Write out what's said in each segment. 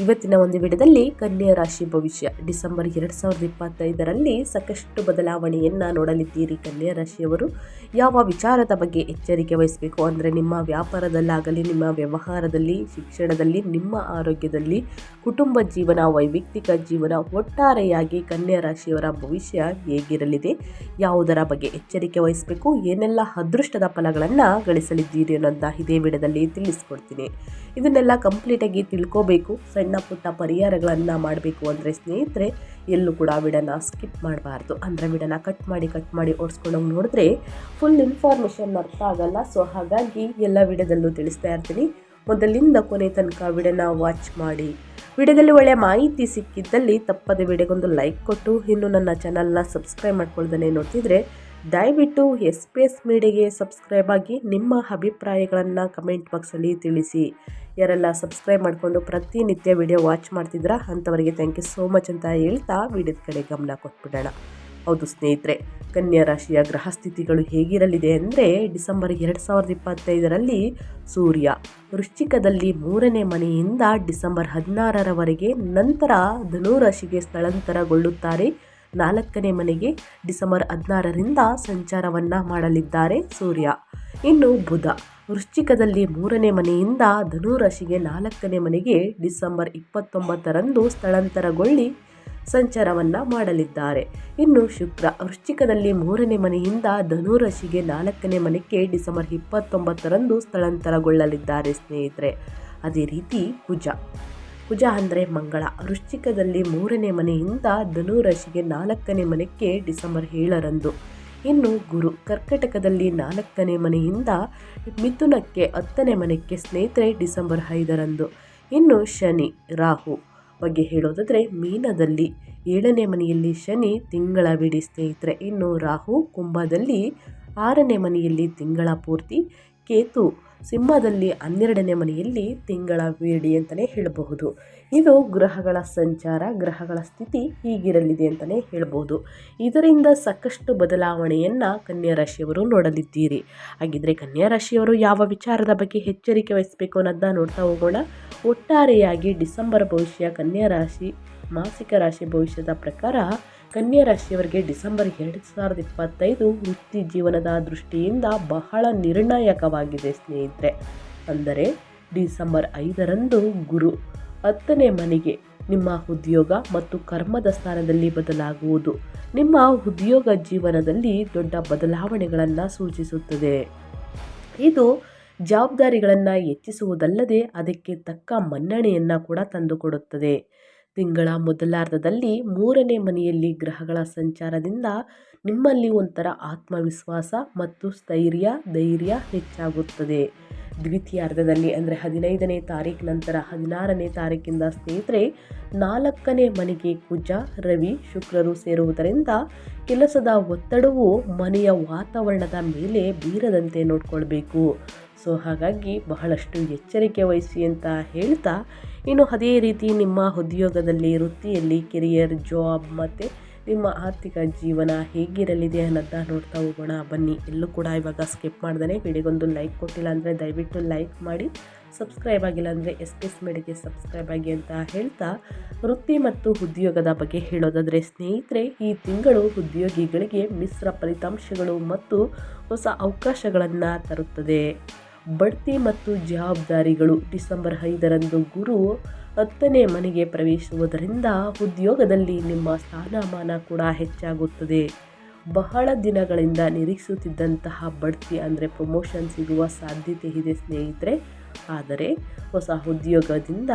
ಇವತ್ತಿನ ಒಂದು ವಿಡದಲ್ಲಿ ಕನ್ಯಾ ರಾಶಿ ಭವಿಷ್ಯ. ಡಿಸೆಂಬರ್ ಎರಡು ಸಾವಿರದ ಇಪ್ಪತ್ತೈದರಲ್ಲಿ ಸಾಕಷ್ಟು ಬದಲಾವಣೆಯನ್ನು ನೋಡಲಿದ್ದೀರಿ ಕನ್ಯಾ ರಾಶಿಯವರು. ಯಾವ ವಿಚಾರದ ಬಗ್ಗೆ ಎಚ್ಚರಿಕೆ ವಹಿಸಬೇಕು? ಅಂದರೆ ನಿಮ್ಮ ವ್ಯಾಪಾರದಲ್ಲಾಗಲಿ, ನಿಮ್ಮ ವ್ಯವಹಾರದಲ್ಲಿ, ಶಿಕ್ಷಣದಲ್ಲಿ, ನಿಮ್ಮ ಆರೋಗ್ಯದಲ್ಲಿ, ಕುಟುಂಬ ಜೀವನ, ವೈಯಕ್ತಿಕ ಜೀವನ ಒಟ್ಟಾರೆಯಾಗಿ ಕನ್ಯಾ ರಾಶಿಯವರ ಭವಿಷ್ಯ ಹೇಗಿರಲಿದೆ? ಯಾವುದರ ಬಗ್ಗೆ ಎಚ್ಚರಿಕೆ ವಹಿಸಬೇಕು? ಏನೆಲ್ಲ ಅದೃಷ್ಟದ ಫಲಗಳನ್ನು ಗಳಿಸಲಿದ್ದೀರಿ ಅನ್ನೋಂಥ ಇದೇ ವಿಡದಲ್ಲಿ ತಿಳಿಸ್ಕೊಡ್ತೀನಿ. ಇದನ್ನೆಲ್ಲ ಕಂಪ್ಲೀಟಾಗಿ ತಿಳ್ಕೋಬೇಕು. ಸಣ್ಣ ಪುಟ್ಟ ಪರಿಹಾರಗಳನ್ನು ಮಾಡಬೇಕು ಅಂದರೆ ಸ್ನೇಹಿತರೆ, ಎಲ್ಲೂ ಕೂಡ ವಿಡನ ಸ್ಕಿಪ್ ಮಾಡಬಾರ್ದು. ಅಂದರೆ ವಿಡನ ಕಟ್ ಮಾಡಿ ಕಟ್ ಮಾಡಿ ಓಡಿಸ್ಕೊಂಡೋಗಿ ನೋಡಿದ್ರೆ ಫುಲ್ ಇನ್ಫಾರ್ಮೇಷನ್ ಅರ್ಥ ಆಗಲ್ಲ. ಸೊ ಹಾಗಾಗಿ ಎಲ್ಲ ವಿಡಿಯೋದಲ್ಲೂ ತಿಳಿಸ್ತಾ ಇರ್ತೀನಿ. ಮೊದಲಿಂದ ಕೊನೆ ತನಕ ವಿಡನ ವಾಚ್ ಮಾಡಿ. ವಿಡಿಯೋದಲ್ಲಿ ಒಳ್ಳೆಯ ಮಾಹಿತಿ ಸಿಕ್ಕಿದ್ದಲ್ಲಿ ತಪ್ಪದೆ ವಿಡಿಯೋಗೊಂದು ಲೈಕ್ ಕೊಟ್ಟು, ಇನ್ನು ನನ್ನ ಚಾನಲ್ನ ಸಬ್ಸ್ಕ್ರೈಬ್ ಮಾಡ್ಕೊಳ್ದೇ ನೋಡ್ತಿದ್ರೆ ದಯವಿಟ್ಟು ಎಸ್ ಪಿ ಎಸ್ ಮೀಡಿಯಾಗೆ ಸಬ್ಸ್ಕ್ರೈಬ್ ಆಗಿ ನಿಮ್ಮ ಅಭಿಪ್ರಾಯಗಳನ್ನು ಕಮೆಂಟ್ ಬಾಕ್ಸಲ್ಲಿ ತಿಳಿಸಿ. ಯಾರೆಲ್ಲ ಸಬ್ಸ್ಕ್ರೈಬ್ ಮಾಡಿಕೊಂಡು ಪ್ರತಿನಿತ್ಯ ವಿಡಿಯೋ ವಾಚ್ ಮಾಡ್ತಿದ್ರಾ ಅಂಥವರಿಗೆ ಥ್ಯಾಂಕ್ ಯು ಸೋ ಮಚ್ ಅಂತ ಹೇಳ್ತಾ ವಿಡಿಯೋದ ಕಡೆ ಗಮನ ಕೊಟ್ಬಿಡೋಣ. ಹೌದು ಸ್ನೇಹಿತರೆ, ಕನ್ಯಾ ರಾಶಿಯ ಗ್ರಹ ಸ್ಥಿತಿಗಳು ಹೇಗಿರಲಿದೆ ಅಂದರೆ ಡಿಸೆಂಬರ್ ಎರಡು ಸಾವಿರದ ಇಪ್ಪತ್ತೈದರಲ್ಲಿ ಸೂರ್ಯ ವೃಶ್ಚಿಕದಲ್ಲಿ ಮೂರನೇ ಮನೆಯಿಂದ ಡಿಸೆಂಬರ್ ಹದಿನಾರರವರೆಗೆ ನಂತರ ಧನುರಾಶಿಗೆ ಸ್ಥಳಾಂತರಗೊಳ್ಳುತ್ತಾರೆ. ನಾಲ್ಕನೇ ಮನೆಗೆ ಡಿಸೆಂಬರ್ ಹದಿನಾರರಿಂದ ಸಂಚಾರವನ್ನು ಮಾಡಲಿದ್ದಾರೆ ಸೂರ್ಯ. ಇನ್ನು ಬುಧ, ವೃಶ್ಚಿಕದಲ್ಲಿ ಮೂರನೇ ಮನೆಯಿಂದ ಧನುರಾಶಿಗೆ ನಾಲ್ಕನೇ ಮನೆಗೆ ಡಿಸೆಂಬರ್ ಇಪ್ಪತ್ತೊಂಬತ್ತರಂದು ಸ್ಥಳಾಂತರಗೊಳ್ಳಿ ಸಂಚಾರವನ್ನು ಮಾಡಲಿದ್ದಾರೆ. ಇನ್ನು ಶುಕ್ರ, ವೃಶ್ಚಿಕದಲ್ಲಿ ಮೂರನೇ ಮನೆಯಿಂದ ಧನುರಾಶಿಗೆ ನಾಲ್ಕನೇ ಮನೆಗೆ ಡಿಸೆಂಬರ್ ಇಪ್ಪತ್ತೊಂಬತ್ತರಂದು ಸ್ಥಳಾಂತರಗೊಳ್ಳಲಿದ್ದಾರೆ ಸ್ನೇಹಿತರೆ. ಅದೇ ರೀತಿ ಕುಜ ಕುಜ ಅಂದರೆ ಮಂಗಳ. ವೃಶ್ಚಿಕದಲ್ಲಿ ಮೂರನೇ ಮನೆಯಿಂದ ಧನುರಾಶಿಗೆ ನಾಲ್ಕನೇ ಮನೆಗೆ ಡಿಸೆಂಬರ್ ಏಳರಂದು. ಇನ್ನು ಗುರು, ಕರ್ಕಟಕದಲ್ಲಿ ನಾಲ್ಕನೇ ಮನೆಯಿಂದ ಮಿಥುನಕ್ಕೆ ಹತ್ತನೇ ಮನೆಗೆ ಸ್ನೇಹಿತರೆ ಡಿಸೆಂಬರ್ ಐದರಂದು. ಇನ್ನು ಶನಿ, ರಾಹು ಬಗ್ಗೆ ಹೇಳೋದಾದರೆ ಮೀನದಲ್ಲಿ ಏಳನೇ ಮನೆಯಲ್ಲಿ ಶನಿ, ತಿಂಗಳ ಬಿಡಿ ಸ್ನೇಹಿತರೆ. ಇನ್ನು ರಾಹು ಕುಂಭದಲ್ಲಿ ಆರನೇ ಮನೆಯಲ್ಲಿ ತಿಂಗಳ ಪೂರ್ತಿ ಕೇತು ಸಿಂಹದಲ್ಲಿ ಹನ್ನೆರಡನೇ ಮನೆಯಲ್ಲಿ ತಿಂಗಳ ವೇಡಿ ಅಂತಲೇ ಹೇಳಬಹುದು. ಇದು ಗ್ರಹಗಳ ಸಂಚಾರ, ಗ್ರಹಗಳ ಸ್ಥಿತಿ ಹೀಗಿರಲಿದೆ ಅಂತಲೇ ಹೇಳ್ಬೋದು ಇದರಿಂದ ಸಾಕಷ್ಟು ಬದಲಾವಣೆಯನ್ನು ಕನ್ಯಾ ರಾಶಿಯವರು ನೋಡಲಿದ್ದೀರಿ. ಹಾಗಿದ್ರೆ ಕನ್ಯಾ ರಾಶಿಯವರು ಯಾವ ವಿಚಾರದ ಬಗ್ಗೆ ಎಚ್ಚರಿಕೆ ವಹಿಸಬೇಕು ಅನ್ನೋದನ್ನ ನೋಡ್ತಾ ಹೋಗೋಣ. ಒಟ್ಟಾರೆಯಾಗಿ ಡಿಸೆಂಬರ್ ಭವಿಷ್ಯ, ಕನ್ಯಾ ರಾಶಿ, ಮಾಸಿಕ ರಾಶಿ ಭವಿಷ್ಯದ ಪ್ರಕಾರ ಕನ್ಯಾ ರಾಶಿಯವರಿಗೆ ಡಿಸೆಂಬರ್ ಎರಡು ಸಾವಿರದ ಇಪ್ಪತ್ತೈದು ವೃತ್ತಿ ಜೀವನದ ದೃಷ್ಟಿಯಿಂದ ಬಹಳ ನಿರ್ಣಾಯಕವಾಗಿದೆ, ಸ್ನೇಹಿತರೆ. ಅಂದರೆ ಡಿಸೆಂಬರ್ ಐದರಂದು ಗುರು ಹತ್ತನೇ ಮನೆಗೆ ನಿಮ್ಮ ಉದ್ಯೋಗ ಮತ್ತು ಕರ್ಮದ ಸ್ಥಾನದಲ್ಲಿ ಬದಲಾಗುವುದು. ನಿಮ್ಮ ಉದ್ಯೋಗ ಜೀವನದಲ್ಲಿ ದೊಡ್ಡ ಬದಲಾವಣೆಗಳನ್ನು ಸೂಚಿಸುತ್ತದೆ. ಇದು ಜವಾಬ್ದಾರಿಗಳನ್ನು ಹೆಚ್ಚಿಸುವುದಲ್ಲದೆ ಅದಕ್ಕೆ ತಕ್ಕ ಮನ್ನಣೆಯನ್ನು ಕೂಡ ತಂದುಕೊಡುತ್ತದೆ. ತಿಂಗಳ ಮೊದಲಾರ್ಧದಲ್ಲಿ ಮೂರನೇ ಮನೆಯಲ್ಲಿ ಗ್ರಹಗಳ ಸಂಚಾರದಿಂದ ನಿಮ್ಮಲ್ಲಿ ಒಂಥರ ಆತ್ಮವಿಶ್ವಾಸ ಮತ್ತು ಸ್ಥೈರ್ಯ, ಧೈರ್ಯ ಹೆಚ್ಚಾಗುತ್ತದೆ. ದ್ವಿತೀಯಾರ್ಧದಲ್ಲಿ ಅಂದರೆ ಹದಿನೈದನೇ ತಾರೀಕು ನಂತರ ಹದಿನಾರನೇ ತಾರೀಕಿಂದ ಸ್ನೇಹಿತರೆ, ನಾಲ್ಕನೇ ಮನೆಗೆ ಕುಜ, ರವಿ, ಶುಕ್ರರು ಸೇರುವುದರಿಂದ ಕೆಲಸದ ಒತ್ತಡವು ಮನೆಯ ವಾತಾವರಣದ ಮೇಲೆ ಬೀರದಂತೆ ನೋಡ್ಕೊಳ್ಬೇಕು. ಸೊ ಹಾಗಾಗಿ ಬಹಳಷ್ಟು ಎಚ್ಚರಿಕೆ ವಹಿಸಿ ಅಂತ ಹೇಳ್ತಾ, ಇನ್ನು ಅದೇ ರೀತಿ ನಿಮ್ಮ ಉದ್ಯೋಗದಲ್ಲಿ, ವೃತ್ತಿಯಲ್ಲಿ ಕೆರಿಯರ್ ಜಾಬ್ ಮತ್ತು ನಿಮ್ಮ ಆರ್ಥಿಕ ಜೀವನ ಹೇಗಿರಲಿದೆ ಅನ್ನೋದನ್ನ ನೋಡ್ತಾ ಹೋಗೋಣ. ಬನ್ನಿ, ಎಲ್ಲೂ ಕೂಡ ಇವಾಗ ಸ್ಕಿಪ್ ಮಾಡ್ದೇ ವಿಡಿಯೋಗೊಂದು ಲೈಕ್ ಕೊಟ್ಟಿಲ್ಲ ಅಂದರೆ ದಯವಿಟ್ಟು ಲೈಕ್ ಮಾಡಿ. ಸಬ್ಸ್ಕ್ರೈಬ್ ಆಗಿಲ್ಲ ಅಂದರೆ ಎಸ್ ಪಿ ಎಸ್ ಮೇಡಿಗೆ ಸಬ್ಸ್ಕ್ರೈಬ್ ಆಗಿ ಅಂತ ಹೇಳ್ತಾ, ವೃತ್ತಿ ಮತ್ತು ಉದ್ಯೋಗದ ಬಗ್ಗೆ ಹೇಳೋದಾದರೆ ಸ್ನೇಹಿತರೆ, ಈ ತಿಂಗಳು ಉದ್ಯೋಗಿಗಳಿಗೆ ಮಿಶ್ರ ಫಲಿತಾಂಶಗಳು ಮತ್ತು ಹೊಸ ಅವಕಾಶಗಳನ್ನು ತರುತ್ತದೆ. ಬಡ್ತಿ ಮತ್ತು ಜವಾಬ್ದಾರಿಗಳು ಡಿಸೆಂಬರ್ ಐದರಂದು ಗುರು ಹತ್ತನೇ ಮನೆಗೆ ಪ್ರವೇಶಿಸುವುದರಿಂದ ಉದ್ಯೋಗದಲ್ಲಿ ನಿಮ್ಮ ಸ್ಥಾನಮಾನ ಕೂಡ ಹೆಚ್ಚಾಗುತ್ತದೆ. ಬಹಳ ದಿನಗಳಿಂದ ನಿರೀಕ್ಷಿಸುತ್ತಿದ್ದಂತಹ ಬಡ್ತಿ ಅಂದರೆ ಪ್ರಮೋಷನ್ ಸಿಗುವ ಸಾಧ್ಯತೆ ಇದೆ ಸ್ನೇಹಿತರೆ. ಆದರೆ ಹೊಸ ಉದ್ಯೋಗದಿಂದ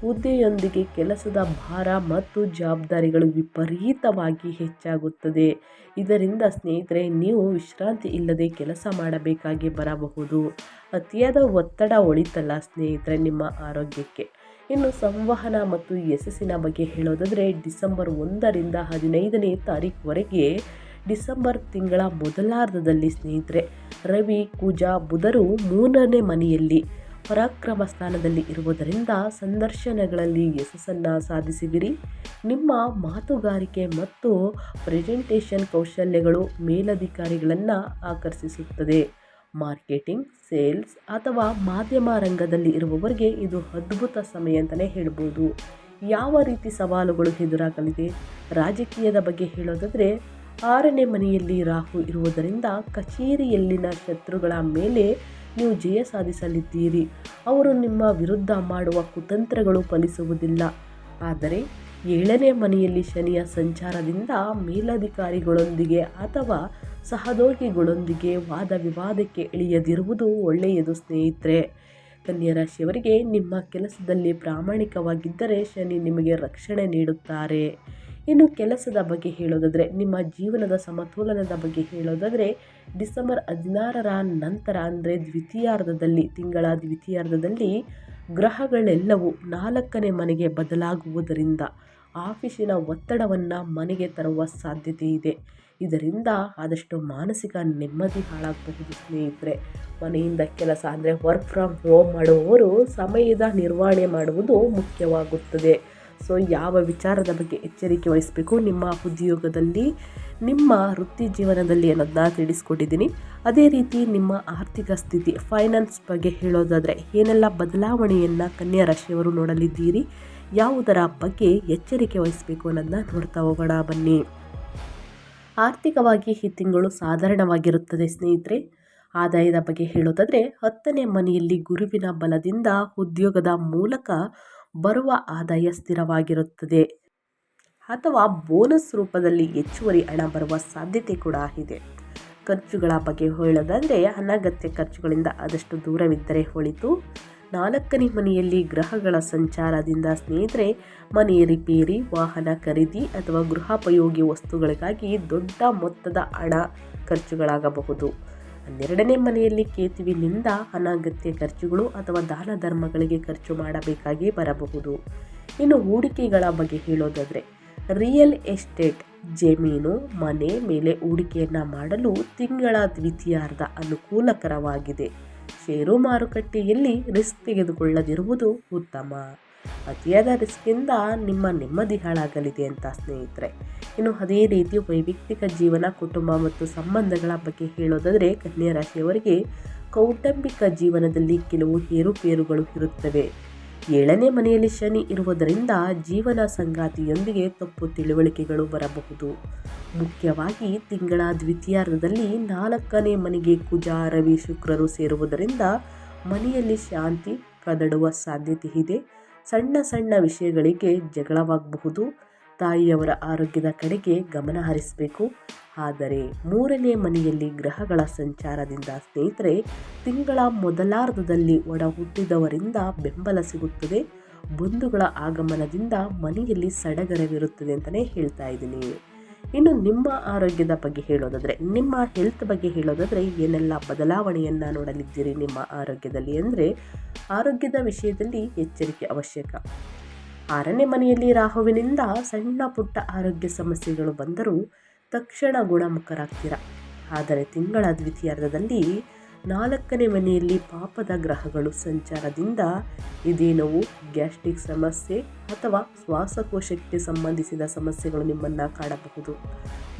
ಹುದ್ದೆಯೊಂದಿಗೆ ಕೆಲಸದ ಭಾರ ಮತ್ತು ಜವಾಬ್ದಾರಿಗಳು ವಿಪರೀತವಾಗಿ ಹೆಚ್ಚಾಗುತ್ತದೆ. ಇದರಿಂದ ಸ್ನೇಹಿತರೆ, ನೀವು ವಿಶ್ರಾಂತಿ ಇಲ್ಲದೆ ಕೆಲಸ ಮಾಡಬೇಕಾಗಿ ಬರಬಹುದು. ಅತಿಯಾದ ಒತ್ತಡ ಒಳಿತಲ್ಲ ಸ್ನೇಹಿತರೆ ನಿಮ್ಮ ಆರೋಗ್ಯಕ್ಕೆ. ಇನ್ನು ಸಂವಹನ ಮತ್ತು ಯಶಸ್ಸಿನ ಬಗ್ಗೆ ಹೇಳೋದಾದರೆ, ಡಿಸೆಂಬರ್ ಒಂದರಿಂದ ಹದಿನೈದನೇ ತಾರೀಕುವರೆಗೆ ಡಿಸೆಂಬರ್ ತಿಂಗಳ ಮೊದಲಾರ್ಧದಲ್ಲಿ ಸ್ನೇಹಿತರೆ, ರವಿ ಕುಜ ಬುಧರು ಮೂರನೇ ಮನೆಯಲ್ಲಿ ಪರಾಕ್ರಮ ಸ್ಥಾನದಲ್ಲಿ ಇರುವುದರಿಂದ ಸಂದರ್ಶನಗಳಲ್ಲಿ ಯಶಸ್ಸನ್ನು ಸಾಧಿಸಿದಿರಿ. ನಿಮ್ಮ ಮಾತುಗಾರಿಕೆ ಮತ್ತು ಪ್ರೆಸೆಂಟೇಷನ್ ಕೌಶಲ್ಯಗಳು ಮೇಲಧಿಕಾರಿಗಳನ್ನು ಆಕರ್ಷಿಸುತ್ತದೆ. ಮಾರ್ಕೆಟಿಂಗ್, ಸೇಲ್ಸ್ ಅಥವಾ ಮಾಧ್ಯಮ ರಂಗದಲ್ಲಿ ಇರುವವರಿಗೆ ಇದು ಅದ್ಭುತ ಸಮಯ ಅಂತಲೇ ಹೇಳ್ಬೋದು. ಯಾವ ರೀತಿ ಸವಾಲುಗಳು ಎದುರಾಗಲಿದೆ? ರಾಜಕೀಯದ ಬಗ್ಗೆ ಹೇಳೋದಾದರೆ, ಆರನೇ ಮನೆಯಲ್ಲಿ ರಾಹು ಇರುವುದರಿಂದ ಕಚೇರಿಯಲ್ಲಿನ ಶತ್ರುಗಳ ಮೇಲೆ ನೀವು ಜಯ ಸಾಧಿಸಲಿದ್ದೀರಿ. ಅವರು ನಿಮ್ಮ ವಿರುದ್ಧ ಮಾಡುವ ಕುತಂತ್ರಗಳು ಫಲಿಸುವುದಿಲ್ಲ. ಆದರೆ ಏಳನೇ ಮನೆಯಲ್ಲಿ ಶನಿಯ ಸಂಚಾರದಿಂದ ಮೇಲಧಿಕಾರಿಗಳೊಂದಿಗೆ ಅಥವಾ ಸಹದೋಗಿಗಳೊಂದಿಗೆ ವಾದ ವಿವಾದಕ್ಕೆ ಇಳಿಯದಿರುವುದು ಒಳ್ಳೆಯದು, ಸ್ನೇಹಿತರೆ. ಕನ್ಯಾ ರಾಶಿಯವರಿಗೆ ನಿಮ್ಮ ಕೆಲಸದಲ್ಲಿ ಪ್ರಾಮಾಣಿಕವಾಗಿದ್ದರೆ ಶನಿ ನಿಮಗೆ ರಕ್ಷಣೆ ನೀಡುತ್ತಾರೆ. ಇನ್ನು ಕೆಲಸದ ಬಗ್ಗೆ ಹೇಳೋದಾದರೆ, ನಿಮ್ಮ ಜೀವನದ ಸಮತೋಲನದ ಬಗ್ಗೆ ಹೇಳೋದಾದರೆ, ಡಿಸೆಂಬರ್ ಹದಿನಾರರ ನಂತರ ಅಂದರೆ ದ್ವಿತೀಯಾರ್ಧದಲ್ಲಿ, ತಿಂಗಳ ದ್ವಿತೀಯಾರ್ಧದಲ್ಲಿ ಗ್ರಹಗಳೆಲ್ಲವೂ ನಾಲ್ಕನೇ ಮನೆಗೆ ಬದಲಾಗುವುದರಿಂದ ಆಫೀಸಿನ ಒತ್ತಡವನ್ನು ಮನೆಗೆ ತರುವ ಸಾಧ್ಯತೆ ಇದೆ. ಇದರಿಂದ ಆದಷ್ಟು ಮಾನಸಿಕ ನೆಮ್ಮದಿ ಹಾಳಾಗಬಹುದು ಸ್ನೇಹಿತರೆ. ಮನೆಯಿಂದ ಕೆಲಸ ಅಂದರೆ ವರ್ಕ್ ಫ್ರಮ್ ಹೋಮ್ ಮಾಡುವವರು ಸಮಯದ ನಿರ್ವಹಣೆ ಮಾಡುವುದು ಮುಖ್ಯವಾಗುತ್ತದೆ. ಸೊ ಯಾವ ವಿಚಾರದ ಬಗ್ಗೆ ಎಚ್ಚರಿಕೆ ವಹಿಸಬೇಕು ನಿಮ್ಮ ಉದ್ಯೋಗದಲ್ಲಿ, ನಿಮ್ಮ ವೃತ್ತಿ ಜೀವನದಲ್ಲಿ ಅನ್ನೋದನ್ನ ತಿಳಿಸ್ಕೊಟ್ಟಿದ್ದೀನಿ. ಅದೇ ರೀತಿ ನಿಮ್ಮ ಆರ್ಥಿಕ ಸ್ಥಿತಿ ಫೈನಾನ್ಸ್ ಬಗ್ಗೆ ಹೇಳೋದಾದರೆ ಏನೆಲ್ಲ ಬದಲಾವಣೆಯನ್ನು ಕನ್ಯಾ ರಾಶಿಯವರು ನೋಡಲಿದ್ದೀರಿ, ಯಾವುದರ ಬಗ್ಗೆ ಎಚ್ಚರಿಕೆ ವಹಿಸಬೇಕು ಅನ್ನೋದನ್ನ ನೋಡ್ತಾ ಹೋಗೋಣ ಬನ್ನಿ. ಆರ್ಥಿಕವಾಗಿ ಈ ತಿಂಗಳು ಸಾಧಾರಣವಾಗಿರುತ್ತದೆ ಸ್ನೇಹಿತರೆ. ಆದಾಯದ ಬಗ್ಗೆ ಹೇಳೋದಾದರೆ ಹತ್ತನೇ ಮನೆಯಲ್ಲಿ ಗುರುವಿನ ಬಲದಿಂದ ಉದ್ಯೋಗದ ಮೂಲಕ ಬರುವ ಆದಾಯ ಸ್ಥಿರವಾಗಿರುತ್ತದೆ. ಅಥವಾ ಬೋನಸ್ ರೂಪದಲ್ಲಿ ಹೆಚ್ಚುವರಿ ಹಣ ಬರುವ ಸಾಧ್ಯತೆ ಕೂಡ ಇದೆ. ಖರ್ಚುಗಳ ಬಗ್ಗೆ ಹೇಳೋದಾದರೆ ಅನಗತ್ಯ ಖರ್ಚುಗಳಿಂದ ಆದಷ್ಟು ದೂರವಿದ್ದರೆ ಹೊಳಿತು. ನಾಲ್ಕನೇ ಮನೆಯಲ್ಲಿ ಗ್ರಹಗಳ ಸಂಚಾರದಿಂದ ಸ್ನೇಹಿತರೆ ಮನೆಯ ರಿಪೇರಿ, ವಾಹನ ಖರೀದಿ ಅಥವಾ ಗೃಹೋಪಯೋಗಿ ವಸ್ತುಗಳಿಗಾಗಿ ದೊಡ್ಡ ಮೊತ್ತದ ಹಣ ಖರ್ಚುಗಳಾಗಬಹುದು. ಹನ್ನೆರಡನೇ ಮನೆಯಲ್ಲಿ ಕೇತುವಿನಿಂದ ಅನಗತ್ಯ ಖರ್ಚುಗಳು ಅಥವಾ ದಾನ ಧರ್ಮಗಳಿಗೆ ಖರ್ಚು ಮಾಡಬೇಕಾಗಿ ಬರಬಹುದು. ಇನ್ನು ಹೂಡಿಕೆಗಳ ಬಗ್ಗೆ ಹೇಳೋದಾದರೆ, ರಿಯಲ್ ಎಸ್ಟೇಟ್ ಜಮೀನು, ಮನೆ ಮೇಲೆ ಹೂಡಿಕೆಯನ್ನು ಮಾಡಲು ತಿಂಗಳ ದ್ವಿತೀಯಾರ್ಧ ಅನುಕೂಲಕರವಾಗಿದೆ. ಷೇರು ಮಾರುಕಟ್ಟೆಯಲ್ಲಿ ರಿಸ್ಕ್ ತೆಗೆದುಕೊಳ್ಳದಿರುವುದು ಉತ್ತಮ. ಅತಿಯಾದ ರಿಸ್ಕಿಂದ ನಿಮ್ಮ ನೆಮ್ಮದಿ ಹಾಳಾಗಲಿದೆ ಅಂತ ಸ್ನೇಹಿತರೆ. ಇನ್ನು ಅದೇ ರೀತಿ ವೈಯಕ್ತಿಕ ಜೀವನ, ಕುಟುಂಬ ಮತ್ತು ಸಂಬಂಧಗಳ ಬಗ್ಗೆ ಹೇಳೋದಾದರೆ ಕನ್ಯಾ ರಾಶಿಯವರಿಗೆ ಕೌಟುಂಬಿಕ ಜೀವನದಲ್ಲಿ ಕೆಲವು ಏರುಪೇರುಗಳು ಇರುತ್ತವೆ. ಏಳನೇ ಮನೆಯಲ್ಲಿ ಶನಿ ಇರುವುದರಿಂದ ಜೀವನ ಸಂಗಾತಿಯೊಂದಿಗೆ ತಪ್ಪು ತಿಳುವಳಿಕೆಗಳು ಬರಬಹುದು. ಮುಖ್ಯವಾಗಿ ತಿಂಗಳ ದ್ವಿತೀಯಾರ್ಧದಲ್ಲಿ ನಾಲ್ಕನೇ ಮನೆಗೆ ಕುಜ, ರವಿ, ಶುಕ್ರರು ಸೇರುವುದರಿಂದ ಮನೆಯಲ್ಲಿ ಶಾಂತಿ ಕದಡುವ ಸಾಧ್ಯತೆ ಇದೆ. ಸಣ್ಣ ಸಣ್ಣ ವಿಷಯಗಳಿಗೆ ಜಗಳವಾಗಬಹುದು. ತಾಯಿಯವರ ಆರೋಗ್ಯದ ಕಡೆಗೆ ಗಮನ ಹರಿಸಬೇಕು. ಆದರೆ ಮೂರನೇ ಮನೆಯಲ್ಲಿ ಗ್ರಹಗಳ ಸಂಚಾರದಿಂದ ಸ್ನೇಹಿತರೆ, ತಿಂಗಳ ಮೊದಲಾರ್ಧದಲ್ಲಿ ಒಡ ಹುಟ್ಟಿದವರಿಂದ ಬೆಂಬಲ ಸಿಗುತ್ತದೆ. ಬಂಧುಗಳ ಆಗಮನದಿಂದ ಮನೆಯಲ್ಲಿ ಸಡಗರವಿರುತ್ತದೆ ಅಂತಲೇ ಹೇಳ್ತಾ ಇದ್ದೀನಿ. ಇನ್ನು ನಿಮ್ಮ ಆರೋಗ್ಯದ ಬಗ್ಗೆ ಹೇಳೋದಾದರೆ, ನಿಮ್ಮ ಹೆಲ್ತ್ ಬಗ್ಗೆ ಹೇಳೋದಾದರೆ ಏನೆಲ್ಲ ಬದಲಾವಣೆಯನ್ನು ನೋಡಲಿದ್ದೀರಿ ನಿಮ್ಮ ಆರೋಗ್ಯದಲ್ಲಿ ಅಂದರೆ, ಆರೋಗ್ಯದ ವಿಷಯದಲ್ಲಿ ಎಚ್ಚರಿಕೆ ಅವಶ್ಯಕ. ಆರನೇ ಮನೆಯಲ್ಲಿ ರಾಹುವಿನಿಂದ ಸಣ್ಣ ಪುಟ್ಟ ಆರೋಗ್ಯ ಸಮಸ್ಯೆಗಳು ಬಂದರೂ ತಕ್ಷಣ ಗುಣಮುಖರಾಗ್ತೀರ? ಆದರೆ ತಿಂಗಳ ದ್ವಿತೀಯಾರ್ಧದಲ್ಲಿ ನಾಲ್ಕನೇ ಮನೆಯಲ್ಲಿ ಪಾಪದ ಗ್ರಹಗಳು ಸಂಚಾರದಿಂದ ಇದೇನೋ ಗ್ಯಾಸ್ಟ್ರಿಕ್ ಸಮಸ್ಯೆ ಅಥವಾ ಶ್ವಾಸಕೋಶಕ್ಕೆ ಸಂಬಂಧಿಸಿದ ಸಮಸ್ಯೆಗಳು ನಿಮ್ಮನ್ನು ಕಾಡಬಹುದು.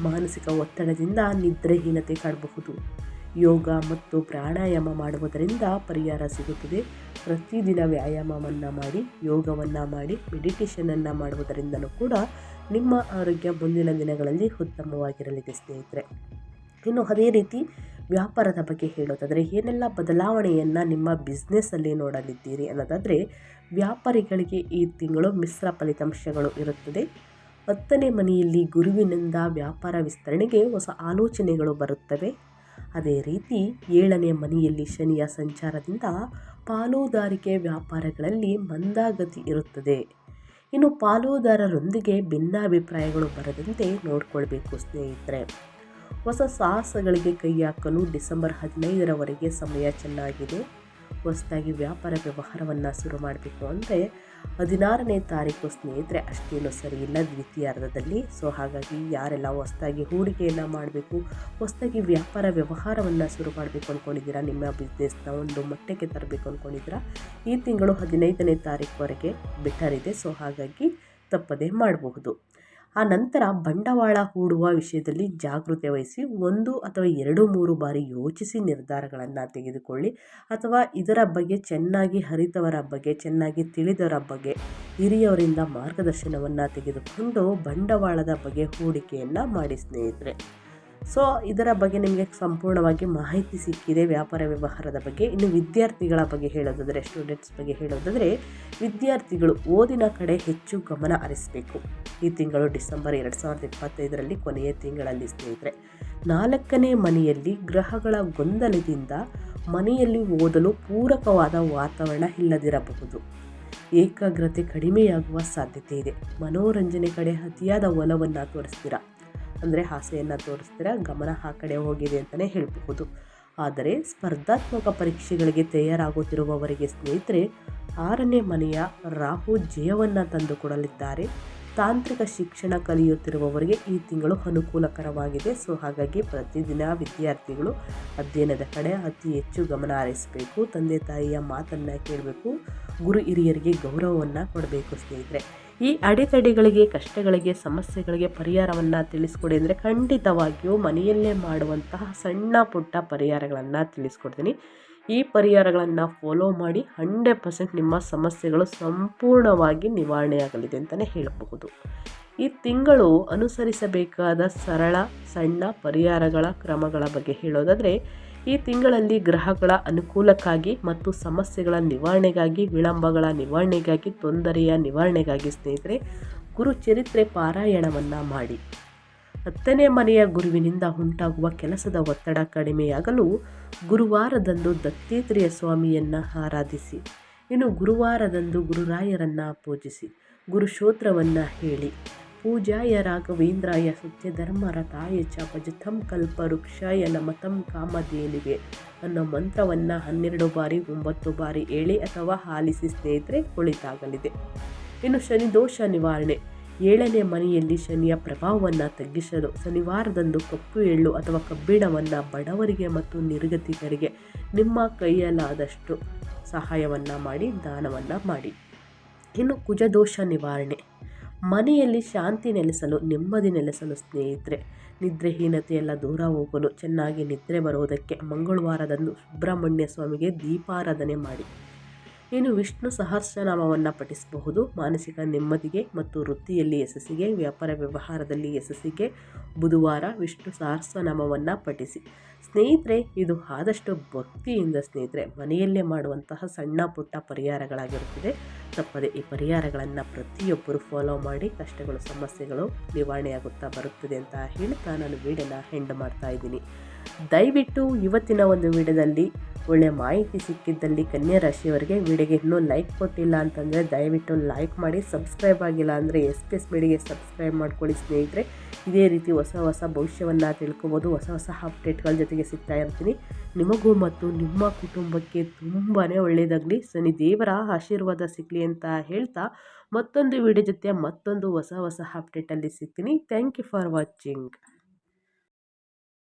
ಮಾನಸಿಕ ಒತ್ತಡದಿಂದ ನಿದ್ರೆಹೀನತೆ ಕಾಡಬಹುದು. ಯೋಗ ಮತ್ತು ಪ್ರಾಣಾಯಾಮ ಮಾಡುವುದರಿಂದ ಪರಿಹಾರ ಸಿಗುತ್ತದೆ. ಪ್ರತಿದಿನ ವ್ಯಾಯಾಮವನ್ನು ಮಾಡಿ, ಯೋಗವನ್ನು ಮಾಡಿ, ಮೆಡಿಟೇಷನನ್ನು ಮಾಡುವುದರಿಂದಲೂ ಕೂಡ ನಿಮ್ಮ ಆರೋಗ್ಯ ಮುಂದಿನ ದಿನಗಳಲ್ಲಿ ಉತ್ತಮವಾಗಿರಲಿದೆ ಸ್ನೇಹಿತರೆ. ಇನ್ನು ಅದೇ ರೀತಿ ವ್ಯಾಪಾರದ ಬಗ್ಗೆ ಹೇಳೋದಾದರೆ, ಏನೆಲ್ಲ ಬದಲಾವಣೆಯನ್ನು ನಿಮ್ಮ ಬಿಸ್ನೆಸ್ಸಲ್ಲಿ ನೋಡಲಿದ್ದೀರಿ ಅನ್ನೋದಾದರೆ, ವ್ಯಾಪಾರಿಗಳಿಗೆ ಈ ತಿಂಗಳು ಮಿಶ್ರ ಫಲಿತಾಂಶಗಳು ಇರುತ್ತದೆ. ಹತ್ತನೇ ಮನೆಯಲ್ಲಿ ಗುರುವಿನಿಂದ ವ್ಯಾಪಾರ ವಿಸ್ತರಣೆಗೆ ಹೊಸ ಆಲೋಚನೆಗಳು ಬರುತ್ತವೆ. ಅದೇ ರೀತಿ, ಏಳನೇ ಮನೆಯಲ್ಲಿ ಶನಿಯ ಸಂಚಾರದಿಂದ ಪಾಲುದಾರಿಕೆ ವ್ಯಾಪಾರಗಳಲ್ಲಿ ಮಂದಾಗತಿ ಇರುತ್ತದೆ. ಇನ್ನು ಪಾಲುದಾರರೊಂದಿಗೆ ಭಿನ್ನಾಭಿಪ್ರಾಯಗಳು ಬರದಂತೆ ನೋಡಿಕೊಳ್ಬೇಕು ಸ್ನೇಹಿತರೆ. ಹೊಸ ಸಾಹಸಗಳಿಗೆ ಕೈ ಹಾಕಲು ಡಿಸೆಂಬರ್ ಹದಿನೈದರವರೆಗೆ ಸಮಯ ಚೆನ್ನಾಗಿದೆ. ಹೊಸದಾಗಿ ವ್ಯಾಪಾರ ವ್ಯವಹಾರವನ್ನು ಶುರು ಮಾಡಬೇಕು ಅಂದರೆ ಹದಿನಾರನೇ ತಾರೀಕು ಸ್ನೇಹಿತರೆ, ಅಷ್ಟೇನು ಸರಿ ಇಲ್ಲ. ದ್ವಿತೀಯಾರ್ಧದಲ್ಲಿ. ಸೊ ಹಾಗಾಗಿ ಯಾರೆಲ್ಲ ಹೊಸದಾಗಿ ಹೂಡಿಕೆಯನ್ನು ಮಾಡಬೇಕು, ಹೊಸದಾಗಿ ವ್ಯಾಪಾರ ವ್ಯವಹಾರವನ್ನು ಶುರು ಮಾಡಬೇಕು ಅಂದ್ಕೊಂಡಿದ್ದೀರಾ ನಿಮ್ಮ ಬಿಸ್ನೆಸ್ನ ಒಂದು ಮಟ್ಟಕ್ಕೆ ತರಬೇಕು ಅಂದ್ಕೊಂಡಿದ್ದೀರಾ ಈ ತಿಂಗಳು ಹದಿನೈದನೇ ತಾರೀಕುವರೆಗೆ ಬೆಟರ್ ಇದೆ. ಸೊ ಹಾಗಾಗಿ ತಪ್ಪದೇ ಮಾಡಬಹುದು. ಆ ನಂತರ ಬಂಡವಾಳ ಹೂಡುವ ವಿಷಯದಲ್ಲಿ ಜಾಗೃತಿ ವಹಿಸಿ ಒಂದು ಅಥವಾ ಎರಡು ಮೂರು ಬಾರಿ ಯೋಚಿಸಿ ನಿರ್ಧಾರಗಳನ್ನು ತೆಗೆದುಕೊಳ್ಳಿ. ಅಥವಾ ಇದರ ಬಗ್ಗೆ ಚೆನ್ನಾಗಿ ಅರಿತವರ ಬಗ್ಗೆ, ಚೆನ್ನಾಗಿ ತಿಳಿದವರ ಬಗ್ಗೆ, ಹಿರಿಯವರಿಂದ ಮಾರ್ಗದರ್ಶನವನ್ನು ತೆಗೆದುಕೊಂಡು ಬಂಡವಾಳದ ಬಗ್ಗೆ ಹೂಡಿಕೆಯನ್ನು ಮಾಡಿ ಸ್ನೇಹಿತರೆ. ಸೊ ಇದರ ಬಗ್ಗೆ ನಿಮಗೆ ಸಂಪೂರ್ಣವಾಗಿ ಮಾಹಿತಿ ಸಿಕ್ಕಿದೆ ವ್ಯಾಪಾರ ವ್ಯವಹಾರದ ಬಗ್ಗೆ. ಇನ್ನು ವಿದ್ಯಾರ್ಥಿಗಳ ಬಗ್ಗೆ ಹೇಳೋದಾದರೆ ಸ್ಟೂಡೆಂಟ್ಸ್ ಬಗ್ಗೆ ಹೇಳೋದಾದರೆ, ವಿದ್ಯಾರ್ಥಿಗಳು ಓದಿನ ಕಡೆ ಹೆಚ್ಚು ಗಮನ ಹರಿಸಬೇಕು. ಈ ತಿಂಗಳು ಡಿಸೆಂಬರ್ ಎರಡು ಸಾವಿರದ ಇಪ್ಪತ್ತೈದರಲ್ಲಿ ಕೊನೆಯ ತಿಂಗಳಲ್ಲಿ ಸ್ನೇಹಿತರೆ. ನಾಲ್ಕನೇ ಮನೆಯಲ್ಲಿ ಗ್ರಹಗಳ ಗೊಂದಲದಿಂದ ಮನೆಯಲ್ಲಿ ಓದಲು ಪೂರಕವಾದ ವಾತಾವರಣ ಇಲ್ಲದಿರಬಹುದು. ಏಕಾಗ್ರತೆ ಕಡಿಮೆಯಾಗುವ ಸಾಧ್ಯತೆ ಇದೆ. ಮನೋರಂಜನೆ ಕಡೆ ಅತಿಯಾದ ಒಲವನ್ನು ತೋರಿಸ್ತೀರಾ? ಅಂದರೆ ಆಸೆಯನ್ನು ತೋರಿಸ್ತೀರ, ಗಮನ ಆ ಕಡೆ ಹೋಗಿದೆ ಅಂತಲೇ ಹೇಳಬಹುದು. ಆದರೆ ಸ್ಪರ್ಧಾತ್ಮಕ ಪರೀಕ್ಷೆಗಳಿಗೆ ತಯಾರಾಗುತ್ತಿರುವವರಿಗೆ ಸ್ನೇಹಿತರೆ, ಆರನೇ ಮನೆಯ ರಾಹು ಜಯವನ್ನು ತಂದುಕೊಡಲಿದ್ದಾರೆ ತಾಂತ್ರಿಕ ಶಿಕ್ಷಣ ಕಲಿಯುತ್ತಿರುವವರಿಗೆ ಈ ತಿಂಗಳು ಅನುಕೂಲಕರವಾಗಿದೆ. ಸೊ, ಹಾಗಾಗಿ ಪ್ರತಿದಿನ ವಿದ್ಯಾರ್ಥಿಗಳು ಅಧ್ಯಯನದ ಕಡೆ ಅತಿ ಹೆಚ್ಚು ಗಮನ ಹರಿಸಬೇಕು. ತಂದೆ ತಾಯಿಯ ಮಾತನ್ನು ಕೇಳಬೇಕು, ಗುರು ಹಿರಿಯರಿಗೆ ಗೌರವವನ್ನು ಕೊಡಬೇಕು ಸ್ನೇಹಿತರೆ. ಈ ಅಡೆತಡೆಗಳಿಗೆ, ಕಷ್ಟಗಳಿಗೆ, ಸಮಸ್ಯೆಗಳಿಗೆ ಪರಿಹಾರವನ್ನು ತಿಳಿಸ್ಕೊಡಿ ಅಂದರೆ ಖಂಡಿತವಾಗಿಯೂ ಮನೆಯಲ್ಲೇ ಮಾಡುವಂತಹ ಸಣ್ಣ ಪುಟ್ಟ ಪರಿಹಾರಗಳನ್ನು ತಿಳಿಸ್ಕೊಡ್ತೀನಿ. ಈ ಪರಿಹಾರಗಳನ್ನು ಫಾಲೋ ಮಾಡಿ ಹಂಡ್ರೆಡ್ ಪರ್ಸೆಂಟ್ ನಿಮ್ಮ ಸಮಸ್ಯೆಗಳು ಸಂಪೂರ್ಣವಾಗಿ ನಿವಾರಣೆಯಾಗಲಿದೆ ಅಂತಲೇ ಹೇಳಬಹುದು. ಈ ತಿಂಗಳು ಅನುಸರಿಸಬೇಕಾದ ಸರಳ, ಸಣ್ಣ ಪರಿಹಾರಗಳ ಕ್ರಮಗಳ ಬಗ್ಗೆ ಹೇಳೋದಾದರೆ ಈ ತಿಂಗಳಲ್ಲಿ ಗ್ರಹಗಳ ಅನುಕೂಲಕ್ಕಾಗಿ ಮತ್ತು ಸಮಸ್ಯೆಗಳ ನಿವಾರಣೆಗಾಗಿ, ವಿಳಂಬಗಳ ನಿವಾರಣೆಗಾಗಿ, ತೊಂದರೆಯ ನಿವಾರಣೆಗಾಗಿ ಸ್ನೇಹಿತರೆ ಗುರು ಚರಿತ್ರೆ ಪಾರಾಯಣವನ್ನು ಮಾಡಿ. ಹತ್ತನೇ ಮನೆಯ ಗುರುವಿನಿಂದ ಉಂಟಾಗುವ ಕೆಲಸದ ಒತ್ತಡ ಕಡಿಮೆಯಾಗಲು ಗುರುವಾರದಂದು ದತ್ತೇತ್ರೇಯ ಸ್ವಾಮಿಯನ್ನು ಆರಾಧಿಸಿ. ಇನ್ನು ಗುರುವಾರದಂದು ಗುರುರಾಯರನ್ನು ಪೂಜಿಸಿ. ಗುರುಶೋತ್ರವನ್ನು ಹೇಳಿ. ಪೂಜಾಯ ರಾಘವೇಂದ್ರಾಯ ಸತ್ಯಧರ್ಮರಥಾಯ ಚ ಭಜತಂ ಕಲ್ಪವೃಕ್ಷಾಯ ನಮತಂ ಕಾಮಧೇನಿಗೆ ಅನ್ನೋ ಮಂತ್ರವನ್ನು ಹನ್ನೆರಡು ಬಾರಿ, ಒಂಬತ್ತು ಬಾರಿ ಹೇಳಿ ಅಥವಾ ಹಾಲಿಸಿ ಸ್ನೇಹಿತರೆ ಕುಳಿತಾಗಲಿದೆ. ಇನ್ನು ಶನಿ ದೋಷ ನಿವಾರಣೆ. ಏಳನೇ ಮನೆಯಲ್ಲಿ ಶನಿಯ ಪ್ರಭಾವವನ್ನು ತಗ್ಗಿಸಲು, ಶನಿವಾರದಂದು ಕಪ್ಪು ಎಳ್ಳು ಅಥವಾ ಕಬ್ಬಿಣವನ್ನು ಬಡವರಿಗೆ ಮತ್ತು ನಿರ್ಗತಿಕರಿಗೆ ನಿಮ್ಮ ಕೈಯಲ್ಲಾದಷ್ಟು ಸಹಾಯವನ್ನು ಮಾಡಿ, ದಾನವನ್ನು ಮಾಡಿ. ಇನ್ನು ಕುಜದೋಷ ನಿವಾರಣೆ. ಮನೆಯಲ್ಲಿ ಶಾಂತಿ ನೆಲೆಸಲು, ನೆಮ್ಮದಿ ನೆಲೆಸಲು ಸ್ನೇಹಿತರೆ ನಿದ್ರೆಹೀನತೆ ಎಲ್ಲ ದೂರ ಹೋಗಲು, ಚೆನ್ನಾಗಿ ನಿದ್ರೆ ಬರುವುದಕ್ಕೆ ಮಂಗಳವಾರದಂದು ಸುಬ್ರಹ್ಮಣ್ಯ ಸ್ವಾಮಿಗೆ ದೀಪಾರಾಧನೆ ಮಾಡಿ. ಇನ್ನು ವಿಷ್ಣು ಸಹಸ್ರನಾಮವನ್ನು ಪಠಿಸಬಹುದು? ಮಾನಸಿಕ ನೆಮ್ಮದಿಗೆ ಮತ್ತು ವೃತ್ತಿಯಲ್ಲಿ ಯಶಸ್ಸಿಗೆ, ವ್ಯಾಪಾರ ವ್ಯವಹಾರದಲ್ಲಿ ಯಶಸ್ಸಿಗೆ ಬುಧವಾರ ವಿಷ್ಣು ಸಹಸ್ರನಾಮವನ್ನು ಪಠಿಸಿ. ಸ್ನೇಹಿತರೆ, ಇದು ಆದಷ್ಟು ಭಕ್ತಿಯಿಂದ ಸ್ನೇಹಿತರೆ, ಮನೆಯಲ್ಲೇ ಮಾಡುವಂತಹ ಸಣ್ಣ ಪುಟ್ಟ ಪರಿಹಾರಗಳಾಗಿರುತ್ತದೆ. ತಪ್ಪದೆ ಈ ಪರಿಹಾರಗಳನ್ನು ಪ್ರತಿಯೊಬ್ಬರು ಫಾಲೋ ಮಾಡಿ ಕಷ್ಟಗಳು, ಸಮಸ್ಯೆಗಳು ನಿವಾರಣೆಯಾಗುತ್ತಾ ಬರುತ್ತದೆ ಅಂತ ಹೇಳ್ತಾ ನಾನು ವೀಡಿಯೋನ ಹೆಂಡ್ ಮಾಡ್ತಾ ಇದ್ದೀನಿ. ದಯವಿಟ್ಟು ಇವತ್ತಿನ ಒಂದು ವಿಡಿಯೋದಲ್ಲಿ ಒಳ್ಳೆಯ ಮಾಹಿತಿ ಸಿಕ್ಕಿದ್ದಲ್ಲಿ ಕನ್ಯಾ ರಾಶಿಯವರಿಗೆ ವಿಡಿಯೋಗೆ ಇನ್ನೂ ಲೈಕ್ ಕೊಟ್ಟಿಲ್ಲ ಅಂತಂದರೆ ದಯವಿಟ್ಟು ಲೈಕ್ ಮಾಡಿ, ಸಬ್ಸ್ಕ್ರೈಬ್ ಆಗಿಲ್ಲ ಅಂದರೆ ಎಸ್ ಪಿ ಎಸ್ ಮೀಡಿಗೆ ಸಬ್ಸ್ಕ್ರೈಬ್ ಮಾಡ್ಕೊಳ್ಳಿ ಸ್ನೇಹಿತರೆ. ಇದೇ ರೀತಿ ಹೊಸ ಹೊಸ ಭವಿಷ್ಯವನ್ನು ತಿಳ್ಕೊಬೋದು, ಹೊಸ ಹೊಸ ಅಪ್ಡೇಟ್ಗಳ ಜೊತೆಗೆ ಸಿಗ್ತಾ ಇರ್ತೀನಿ. ನಿಮಗೂ ಮತ್ತು ನಿಮ್ಮ ಕುಟುಂಬಕ್ಕೆ ತುಂಬಾ ಒಳ್ಳೆಯದಾಗಲಿ. ಸನಿ ದೇವರ ಆಶೀರ್ವಾದ ಸಿಗಲಿ ಅಂತ ಹೇಳ್ತಾ ಮತ್ತೊಂದು ವಿಡಿಯೋ ಜೊತೆ ಮತ್ತೊಂದು ಹೊಸ ಹೊಸ ಅಪ್ಡೇಟಲ್ಲಿ ಸಿಗ್ತೀನಿ. Thank you for watching